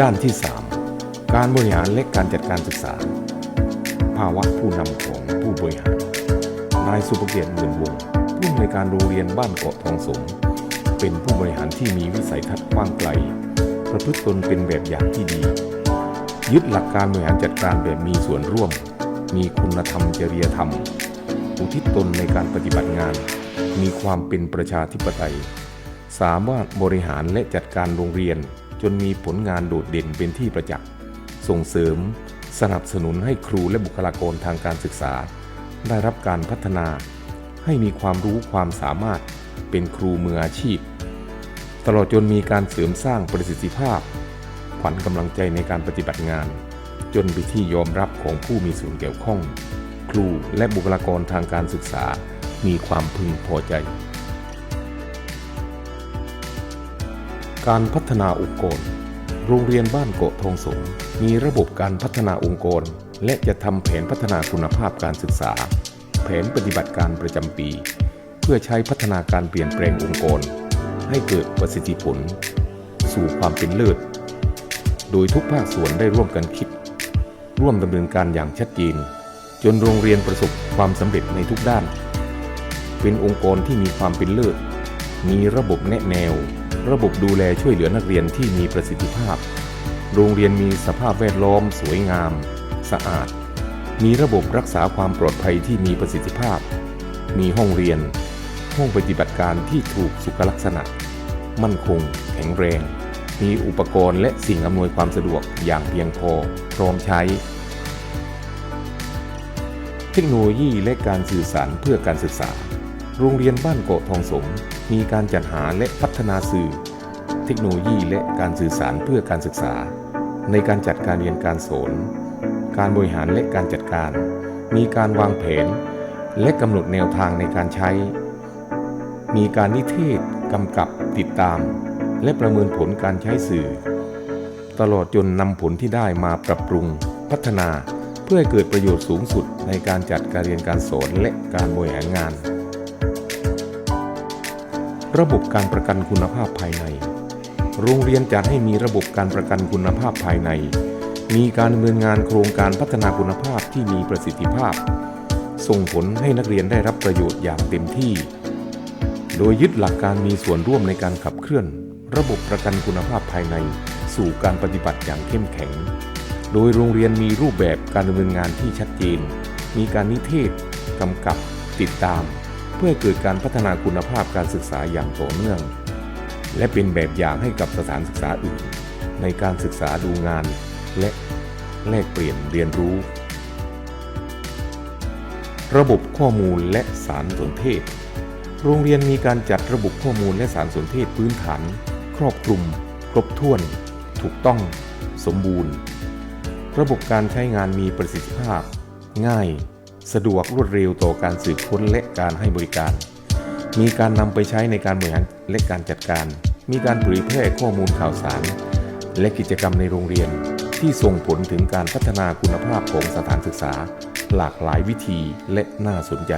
ด้านที่ 3 การบริหารและการจัดการศึกษา ภาวะผู้นำของผู้บริหาร นายสุภเกียรติหมื่นวงศ์ผู้อำนวยการโรงเรียนบ้านเกาะทองสมเป็นผู้บริหารที่มีวิสัยทัศน์กว้างไกล ประพฤติตนเป็นแบบอย่างที่ดี ยึดหลักการบริหารจัดการแบบมีส่วนร่วม มีคุณธรรมจริยธรรม อุทิศตนในการปฏิบัติงาน มีความเป็นประชาธิปไตย สามารถบริหารและจัดการโรงเรียน จนมีผลงานโดดเด่นเป็นที่ประจักษ์ ส่งเสริม สนับสนุนให้ครูและบุคลากรทางการศึกษา ได้รับการพัฒนา ให้มีความรู้ความสามารถเป็นครูมืออาชีพ ตลอดจนมีการเสริมสร้างประสิทธิภาพ ขวัญกำลังใจในการปฏิบัติงาน จนเป็นที่ยอมรับของผู้มีส่วนเกี่ยวข้อง ครูและบุคลากรทางการศึกษา มีความพึงพอใจ การพัฒนาองค์กร โรงเรียนบ้านโกะทองสงมีระบบการพัฒนาองค์กร และจะทำแผนพัฒนาคุณภาพการศึกษา แผนปฏิบัติการประจำปี เพื่อใช้พัฒนาการเปลี่ยนแปลงองค์กร ให้เกิดประสิทธิผล สู่ความเป็นเลิศ โดยทุกภาคส่วนได้ร่วมกันคิด ร่วมดำเนินการอย่างชัดเจนจนโรงเรียนประสบความสำเร็จในทุกด้าน เป็นองค์กรที่มีความเป็นเลิศ มีระบบแนะแนว ระบบดูแลช่วยเหลือนักเรียนที่มีประสิทธิภาพ โรงเรียนมีสภาพแวดล้อมสวยงาม สะอาด มีระบบรักษาความปลอดภัยที่มีประสิทธิภาพ มีห้องเรียน ห้องปฏิบัติการที่ถูกสุขลักษณะ มั่นคง แข็งแรง มีอุปกรณ์และสิ่งอำนวยความสะดวกอย่างเพียงพอ พร้อมใช้ เทคโนโลยีและการสื่อสารเพื่อการศึกษา โรงเรียนบ้านเกาะทองสม มีการจัดหาและพัฒนาสื่อ เทคโนโลยีและการสื่อสารเพื่อการศึกษา ในการจัดการเรียนการสอน การบริหารและการจัดการ มีการวางแผน และกำหนดแนวทางในการใช้ มีการนิเทศกำกับติดตาม และประเมินผลการใช้สื่อ ตลอดจนนำผลที่ได้มาปรับปรุง พัฒนา เพื่อให้เกิดประโยชน์สูงสุดในการจัดการเรียนการสอนและการบริหารงาน ระบบการประกันคุณภาพภายใน โรงเรียนจัดให้มีระบบการประกันคุณภาพภายใน มีการดำเนินงานโครงการพัฒนาคุณภาพที่มีประสิทธิภาพ ส่งผลให้นักเรียนได้รับประโยชน์อย่างเต็มที่ โดยยึดหลักการมีส่วนร่วมในการขับเคลื่อน ระบบประกันคุณภาพภายใน สู่การปฏิบัติอย่างเข้มแข็ง โดยโรงเรียนมีรูปแบบการดำเนินงานที่ชัดเจน มีการนิเทศกำกับ ติดตาม เพื่อเกิดการพัฒนาคุณภาพการศึกษาอย่างต่อเนื่อง และเป็นแบบอย่างให้กับสถานศึกษาอื่น ในการศึกษาดูงาน และแลกเปลี่ยนเรียนรู้ ระบบข้อมูลและสารสนเทศ โรงเรียนมีการจัดระบบข้อมูลและสารสนเทศพื้นฐาน ครอบคลุม ครบถ้วน ถูกต้อง สมบูรณ์ ระบบการใช้งานมีประสิทธิภาพ ง่าย สะดวกรวดเร็วต่อการสืบค้นและการให้บริการ มีการนำไปใช้ในการบริหารและการจัดการ มีการเผยแพร่ข้อมูลข่าวสาร และกิจกรรมในโรงเรียน ที่ส่งผลถึงการพัฒนาคุณภาพของสถานศึกษา หลากหลายวิธีและน่าสนใจ